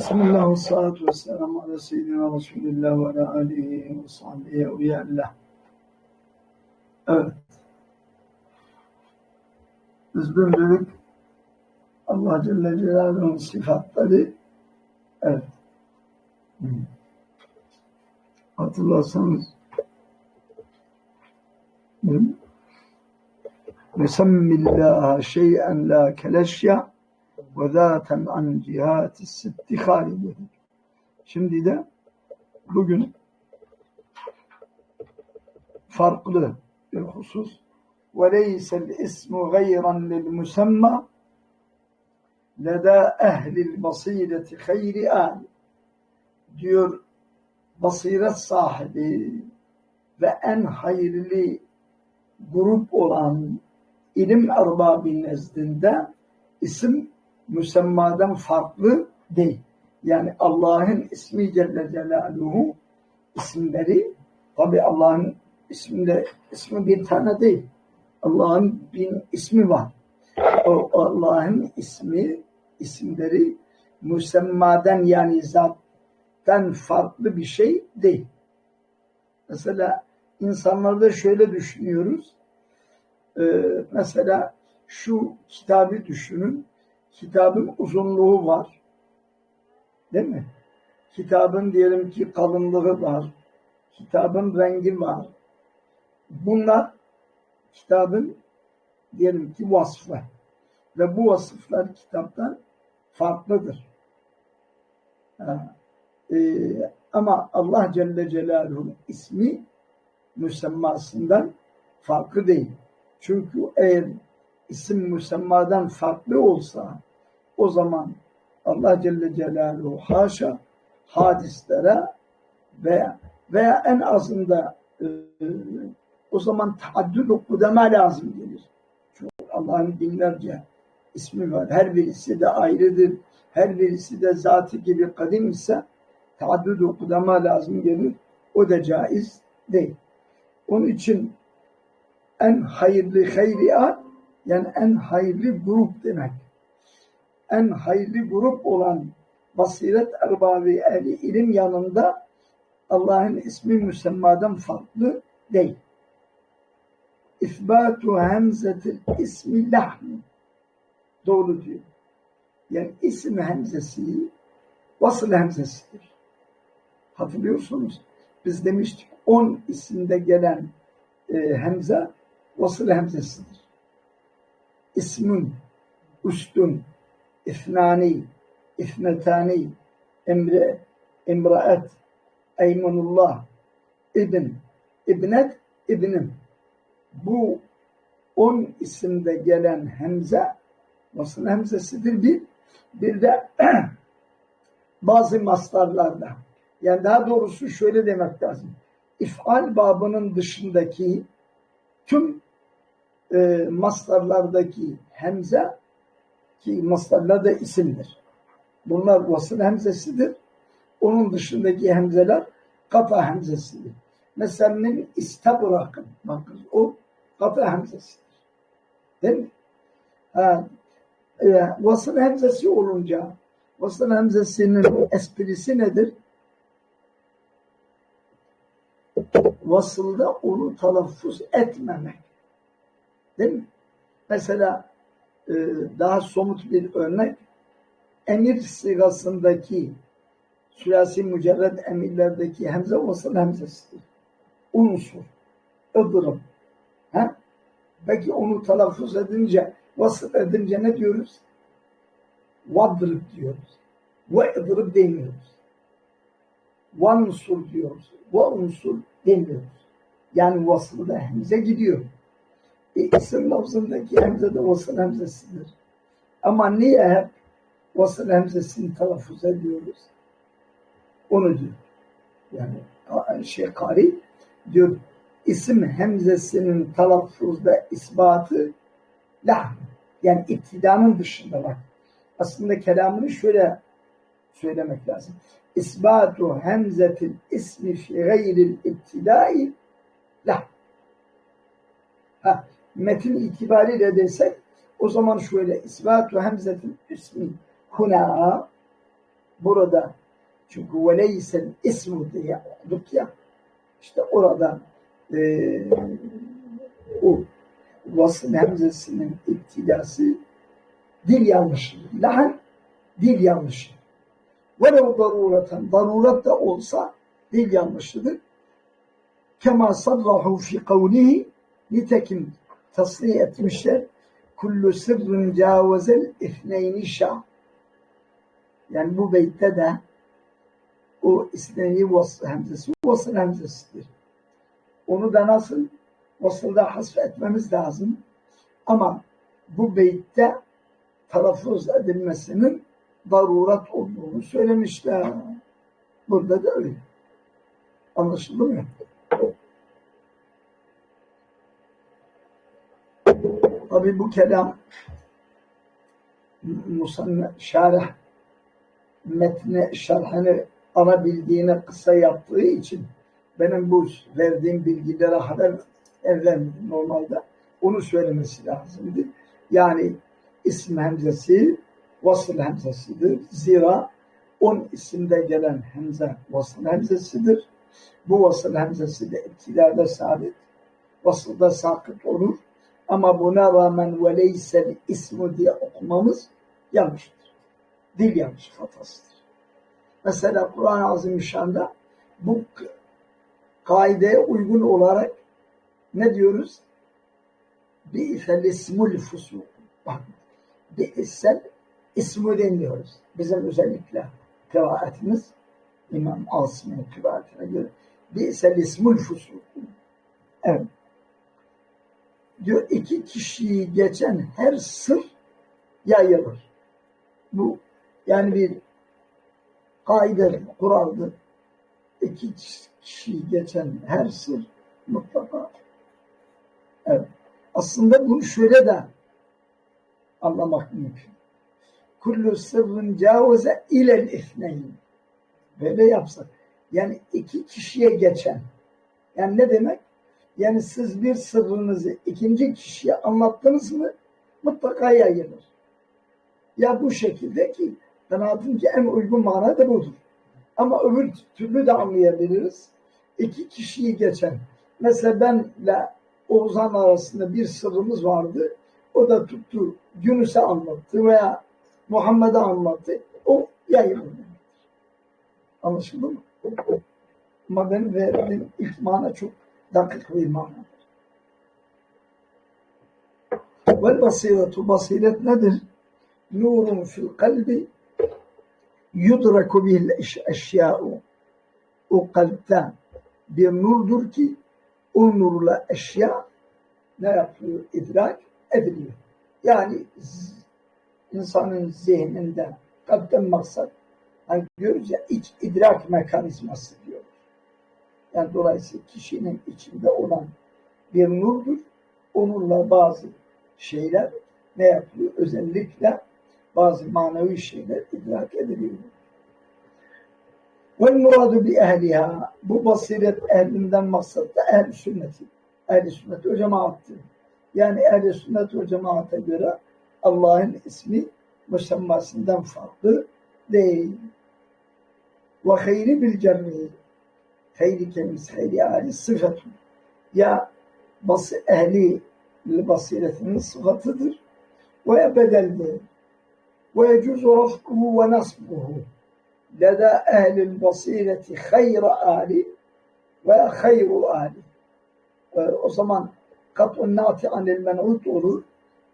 Bismillah ve salatu ve selamu ala seyyidina Resulillah ve ala alihi ve sahbihi evliyallah. Evet. Biz dedik Allah Celle Celaluhu'nun sıfatları evet. Hatırlarsanız Vesemmillaha şey'en la keleşya ve zaten an cihati sitti halidir. Şimdi de bugün farklı bir husus ve leysel ismu gayran lil musemma leda ehlil basireti hayri an diyor basiret sahibi ve en hayırlı grup olan ilim erbabı nezdinde isim müsemmadan farklı değil. Yani Allah'ın ismi Celle Celaluhu isimleri tabi Allah'ın isminde ismi bir tane değil. Allah'ın bin ismi var. O Allah'ın ismi isimleri müsemmadan yani zattan farklı bir şey değil. Mesela insanlarda şöyle düşünüyoruz. Ee, mesela şu kitabı düşünün kitabın uzunluğu var. Değil mi? Kitabın diyelim ki kalınlığı var. Kitabın rengi var. Bunlar kitabın diyelim ki vasfı. Ve bu vasıflar kitaptan farklıdır. Ee, ama Allah Celle Celaluhu'nun ismi müsemmasından farklı değil. Çünkü eğer isim müsemmadan farklı olsa o zaman Allah Celle Celaluhu haşa hadislere veya veya en azında e, o zaman taaddüd kudema lazım gelir. Çünkü Allah'ın binlerce ismi var. Her birisi de ayrıdır. Her birisi de zatı gibi kadim ise taaddüd kudema lazım gelir. O da caiz değil. Onun için en hayırlı hayriyat yani en hayırlı grup demek. En hayırlı grup olan basiret erbabı ehli ilim yanında Allah'ın ismi müsemmadan farklı değil. İthbatu hemzetil ismi lahm. Doğru diyor. Yani isim hemzesi vasıl hemzesidir. Hatırlıyorsunuz? Biz demiştik on isimde gelen e, hemze vasıl hemzesidir. İsmun, ustun, ifnani, ifnetani, emre, imraet, eymanullah, ibn, ibnet, ibnim. Bu on isimde gelen hemze vasıl hemzesidir bir. Bir de bazı mastarlarda yani daha doğrusu şöyle demek lazım. İfal babının dışındaki tüm e, mastarlardaki hemze ki mastarlar da isimdir. Bunlar vasıl hemzesidir. Onun dışındaki hemzeler kafa hemzesidir. Mesela min istabrakın. Bakın o kafa hemzesidir. Değil mi? Ha, e, vasıl hemzesi olunca vasıl hemzesinin esprisi nedir? Vasılda onu telaffuz etmemek. Değil mi? Mesela e, daha somut bir örnek emir sigasındaki sülasi mücerred emirlerdeki hemze vasıl hemzesidir. Unsur, ıdırım. Ha? Peki onu telaffuz edince, vasıl edince ne diyoruz? Vadrib diyoruz. Ve ıdırıp demiyoruz. Vansur diyoruz. Ve unsur demiyoruz. Yani vasılda hemze gidiyor. İsim lafzındaki hemze de vasıl hemzesidir. Ama niye hep vasıl hemzesini telaffuz ediyoruz? Onu diyor. Yani şey kari diyor isim hemzesinin telaffuzda ispatı lah yani iptidanın dışında bak. Aslında kelamını şöyle söylemek lazım. İsbatu hemzetil ismi fi gayril iptidai lah. Ha, metin itibariyle desek o zaman şöyle isbatu hemzetin ismi huna burada çünkü veleysel ismu diye okuduk ya işte orada e, o vasıl hemzesinin iptilası dil yanlışı. Lahan dil yanlışı. Velev darureten daruret de olsa dil yanlışıdır. Kema sarrahu fi kavlihi nitekim tasrih etmişler. Kullu sırrın cavazel ifneyni şah. Yani bu beytte de o isneni vasıl hemzesi vasıl hemzesidir. Onu da nasıl vasılda hasf etmemiz lazım. Ama bu beytte telaffuz edilmesinin darurat olduğunu söylemişler. Burada da öyle. Anlaşıldı mı? Tabi bu kelam Musanna şarih metne şerhini ana bildiğine kısa yaptığı için benim bu verdiğim bilgilere haber evlenmedim normalde. Onu söylemesi lazımdı. Yani isim hemzesi vasıl hemzesidir. Zira on isimde gelen hemze vasıl hemzesidir. Bu vasıl hemzesi de iptilada sabit. Vasılda sakıt olur. Ama buna rağmen veleysel ismu diye okumamız yanlıştır. Dil yanlış hatasıdır. Mesela Kur'an-ı Azimüşşan'da bu kaideye uygun olarak ne diyoruz? Bi'sel ismul fusuk. Bak, bi'sel ismu demiyoruz. Bizim özellikle kıraatimiz İmam Asım'ın kıraatine göre bi'sel ismul fusuk. Evet. Diyor iki kişiyi geçen her sır yayılır. Bu yani bir kaide, kuraldır. İki kişiyi geçen her sır mutlaka evet. Aslında bunu şöyle de anlamak mümkün. Kullu sırrın cavze ilel ifneyn. Böyle yapsak. Yani iki kişiye geçen. Yani ne demek? Yani siz bir sırrınızı ikinci kişiye anlattınız mı mutlaka yayılır. Ya bu şekilde ki kanaatim ki en uygun mana da budur. Ama öbür türlü de anlayabiliriz. İki kişiyi geçen. Mesela benle Oğuzhan arasında bir sırrımız vardı. O da tuttu Yunus'a anlattı veya Muhammed'e anlattı. O yayılır. Anlaşıldı mı? Ama ben verdiğim ilk mana çok dakik bir manadır. Vel basiretu basiret nedir? Nurun fil kalbi yudraku bil eşya'u o kalpte bir nurdur ki o nurla eşya ne yapıyor? İdrak ediliyor. Yani insanın zihninde kalpten maksat hani diyoruz ya iç idrak mekanizması diyoruz. Yani dolayısıyla kişinin içinde olan bir nurdur. Onunla bazı şeyler ne yapıyor? Özellikle bazı manevi şeyler idrak ediliyor. Vel muradu bi ehliha. Bu basiret ehlinden maksat da ehl sünneti. Ehl sünnet o cemaattır. Yani ehl sünnet o cemaate göre Allah'ın ismi müsemmasından farklı değil. Ve hayri bil cemmi hayli kendisi, hayli hali sıfatun. Ya bası ehli basiretinin sıfatıdır. Ve ebedeldir. Ve yecuzu rafkuhu ve nasbuhu. Leda ehlil basireti hayra ahli ve hayru ahli. Ee, o zaman kat'un nati anil men'ut olur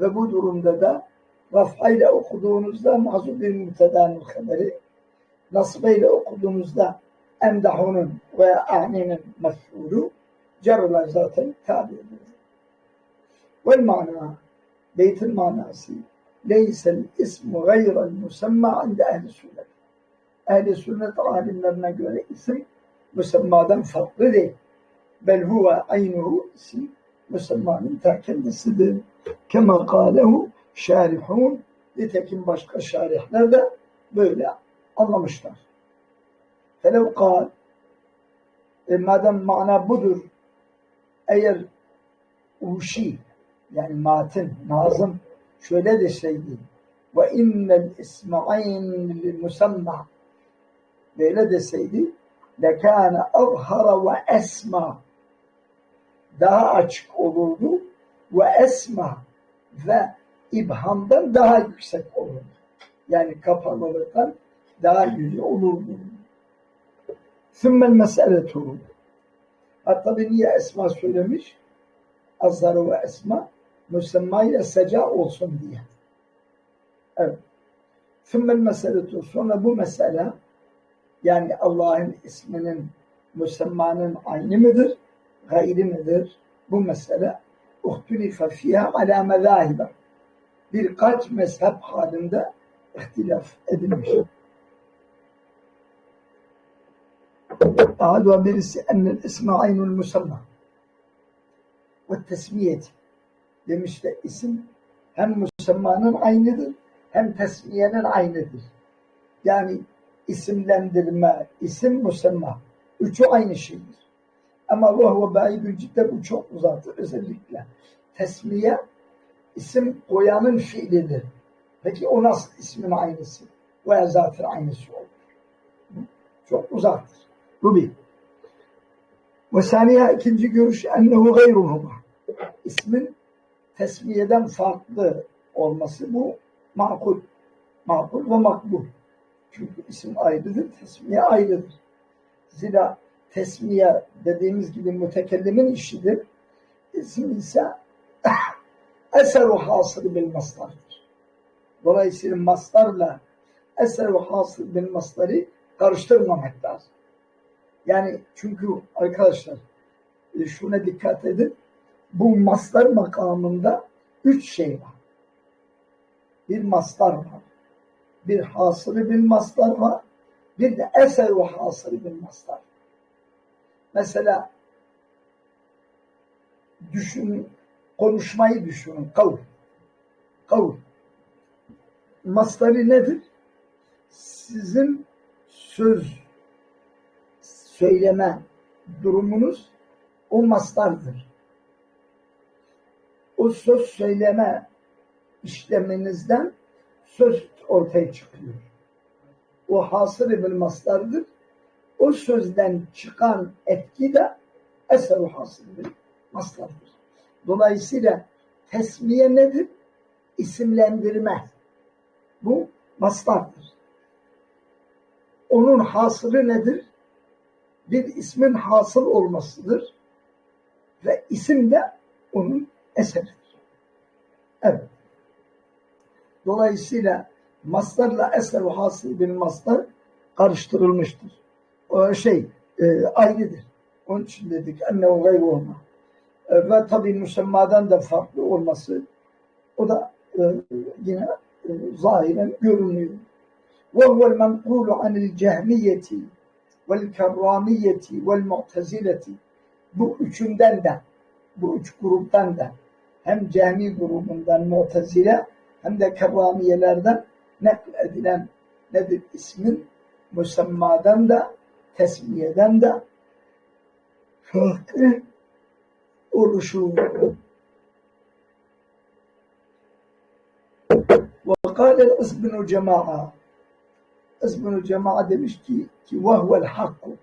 ve bu durumda da raf'a ile okuduğunuzda mazubin mütedanın haberi nasbeyle okuduğunuzda emdahunun veya ahninin mef'ulu cerrler zaten tabi edilir. Vel mana, beytin manası, leysel ismu gayrel musemma inde ehli sünnet ehli sünnet alimlerine göre isim müsemmadan farklı değil. Bel huve aynuhu isim müsemmanın ta kendisidir. Kema kâlehu şarihun nitekim başka şarihler de böyle anlamışlar. Felev kal e, madem mana budur eğer uşi yani matin, nazım şöyle deseydi ve innel isma'in musemma böyle deseydi lekâne azhara ve esma daha açık olurdu ve esma ve ibhamdan daha yüksek olurdu. Yani kapalılıktan daha yüce olurdu. Sümmel meseletu. Hatta bir niye esma söylemiş? Azhar ve esma müsemma ile seca olsun diye. Evet. Sümmel meseletu. Sonra bu mesele yani Allah'ın isminin müsemmanın aynı mıdır? Gayri midir? Bu mesele uhtulife fiha ala mezahibe. Birkaç mezhep halinde ihtilaf edilmiş. أحدها birisi أن الاسم عين المسمى والتسمية demiş de isim hem müsemmanın aynıdır hem tesmiyenin aynıdır. Yani isimlendirme, isim müsemma. Üçü aynı şeydir. Ama bu huve baidun cidden bu çok uzaktır. Özellikle tesmiye isim koyanın fiilidir. Peki o nasıl ismin aynısı? Veya zatın aynısı olur. Çok uzaktır. Bu bir. Ve saniye ikinci görüş ennehu gayruhuma. İsmin tesmiyeden farklı olması bu makul. Makul ve makbul. Çünkü isim ayrıdır, tesmiye ayrıdır. Zira tesmiye dediğimiz gibi mütekellimin işidir. İsim ise eser-u hasıl bil mastardır. Dolayısıyla mastarla eser-u hasıl bil mastarı karıştırmamak lazım. Yani çünkü arkadaşlar e, şuna dikkat edin. Bu mastar makamında üç şey var. Bir mastar var. Bir hasılı bir mastar var. Bir de eser ve hasılı bir mastar. Mesela düşünün, konuşmayı düşünün. Kavl. Kavl. Mastarı nedir? Sizin söz söyleme durumunuz o mastardır. O söz söyleme işleminizden söz ortaya çıkıyor. O hasır bir mastardır. O sözden çıkan etki de eser hasıl bir mastardır. Dolayısıyla tesmiye nedir? İsimlendirme. Bu mastardır. Onun hasılı nedir? bir ismin hasıl olmasıdır ve isim de onun eseridir. Evet. Dolayısıyla mastarla eser ve hasıl bir mastar karıştırılmıştır. O şey e, ayrıdır. Onun için dedik ennehu gayru olma. E, ve tabi müsemmadan da farklı olması o da e, yine e, zahiren görünüyor. وهو المنقول عن الجهمية vel kerramiyeti vel mu'tezileti bu üçünden de bu üç gruptan da hem cami grubundan mu'tezile hem de kerramiyelerden edilen nedir ismin müsemmadan da tesmiyeden de farklı oluşu وقال الاسم جماعه İsmül Cema'a demiş ki ki vahvel hakku.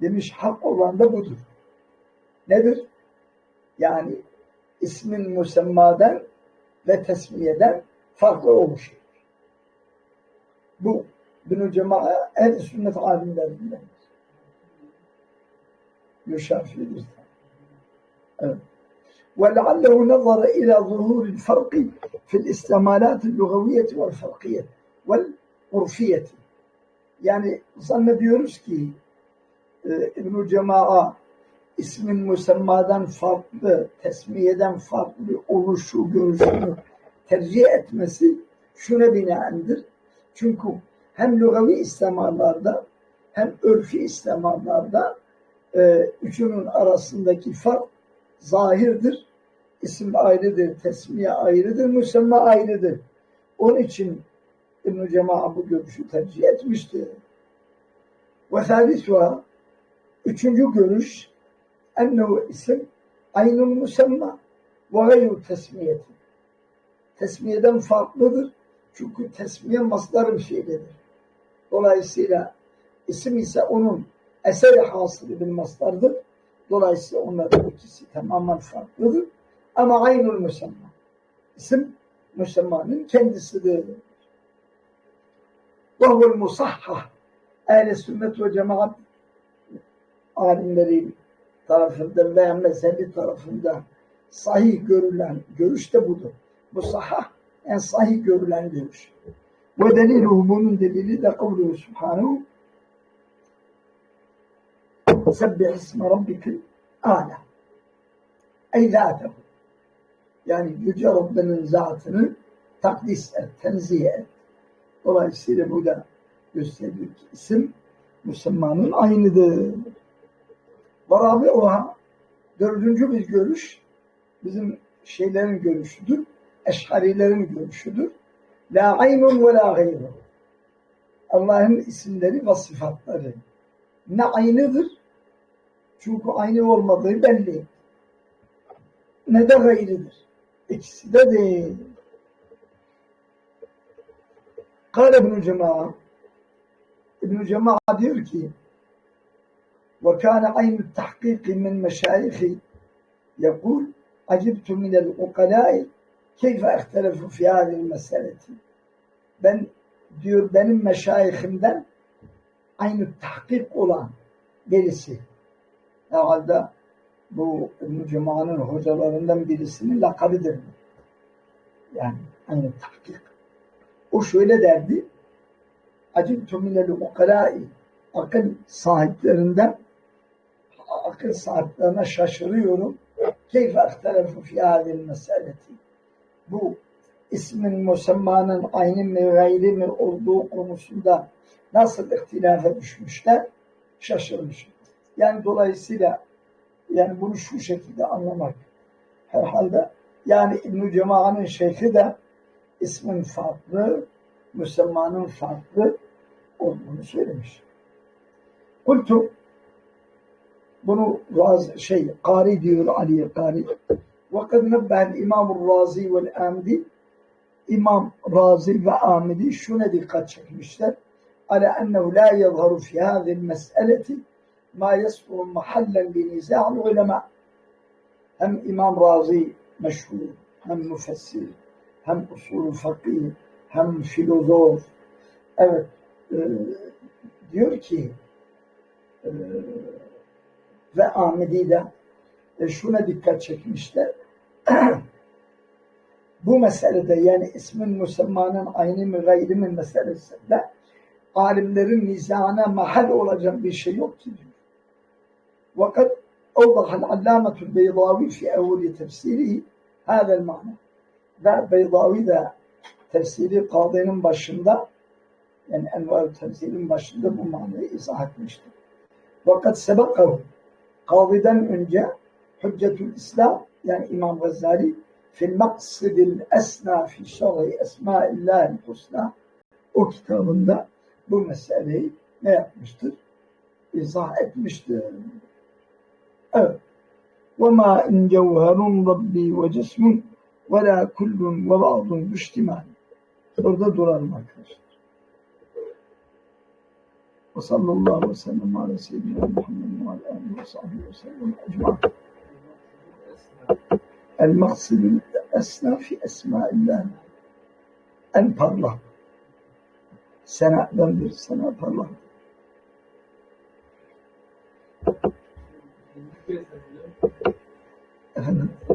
Demiş hak olan da budur. Nedir? Yani ismin müsemmadan ve tesmiyeden farklı oluşur. Bu bin Cema'a ehl sünnet alimlerinden. Yuşafidir. Evet. ولعله نظر إلى ظهور الفرق في الاستعمالات اللغوية والفرقية وال urfiyeti. Yani zannediyoruz ki e, İbn-i Cema'a ismin müsemmadan farklı, tesmiyeden farklı oluşu, görüşünü tercih etmesi şuna binaendir. Çünkü hem lugavi istimarlarda hem örfi istimarlarda e, üçünün arasındaki fark zahirdir. İsim ayrıdır, tesmiye ayrıdır, müsemma ayrıdır. Onun için İbn-i Cema'a bu görüşü tercih etmişti. Ve thalisva üçüncü görüş ennehu isim aynul musemma ve gayru tesmiyeti. Tesmiyeden farklıdır. Çünkü tesmiye masların fiilidir. Dolayısıyla İsim ise onun eseri hasılı bir mastardır. Dolayısıyla onların ikisi tamamen farklıdır. Ama aynı müsemma. İsim müsemmanın kendisidir vahul musahhah ehli sünnet ve cemaat alimleri tarafından veya mezhebi tarafından sahih görülen görüş de budur. Musahhah en yani sahih görülen görüş. Ve delilu bunun delili de kavluhu subhanahu Sebbih isme rabbikel ala. Ey zâtehu. Yani Yüce Rabbinin zatını takdis et, tenzih et. Dolayısıyla bu da gösteriyor ki isim Müslümanın aynıdır. Varabi oha dördüncü bir görüş bizim şeylerin görüşüdür. Eşharilerin görüşüdür. La aynun ve la gayru. Allah'ın isimleri ve sıfatları ne aynıdır çünkü aynı olmadığı belli. Ne de gayridir. İkisi de değil. Kale İbn-i Cema'a İbn-i Cema'a diyor ki وكان عين التحقيق من مشايخي يقول عجبت من العقلاء كيف اختلفوا في هذه المسألة ben diyor benim meşayihimden aynı tahkik olan birisi herhalde bu İbn-i Cuma'nın hocalarından birisinin lakabıdır. Yani aynı tahkik. O şöyle derdi acibtu minel ukalai akıl sahiplerinden akıl sahiplerine şaşırıyorum. Keyfe ihtelefu fi hadil meseleti. Bu ismin musemmanın aynı mi gayri mi olduğu konusunda nasıl ihtilafa düşmüşler şaşırmışım. Yani dolayısıyla yani bunu şu şekilde anlamak herhalde yani İbn-i Cema'nın şeyhi de ismin farklı, müsemmanın farklı olduğunu söylemiş. Kultu bunu Raz, şey Kari diyor Ali Kari. Vakad nebben İmam Razi ve Amdi İmam Razi ve Amdi şuna dikkat çekmişler. Ala ennehu la yazharu fi hadhihi meseleti ma yasfuru mahallen bi niza'l ulema. Hem İmam Razi meşhur hem müfessir hem usul fakir, hem filozof. Evet, e, diyor ki e, ve Ahmedi de e, şuna dikkat çekmişler. Bu meselede yani ismin müsemmanın aynı mı gayri mi meselesinde alimlerin nizana mahal olacak bir şey yok ki diyor. Fakat أوضح العلامة البيضاوي في أول تفسيره هذا المعنى. Ve Beydavi de tefsiri Kadı'nın başında yani Envar tefsirin başında bu manayı izah etmiştir. Fakat sebekahu Kadı'dan önce Hüccetül İslam yani İmam Gazali fil maksidil esna fi şer'i esma'illahil husna o kitabında bu meseleyi ne yapmıştır? İzah etmiştir. Evet. وَمَا اِنْ جَوْهَرٌ رَبِّي وَجِسْمٌ ve la kullun ve ba'dun müştimen. Orada duralım arkadaşlar. Ve sallallahu aleyhi ve sellem ala seyyidina Muhammedin ve ala aleyhi ve sahbihi ve sellem ecma'in. El maksidül esna fi esmaillah. En parlak. Sena'dandır. Sena parlak. Efendim?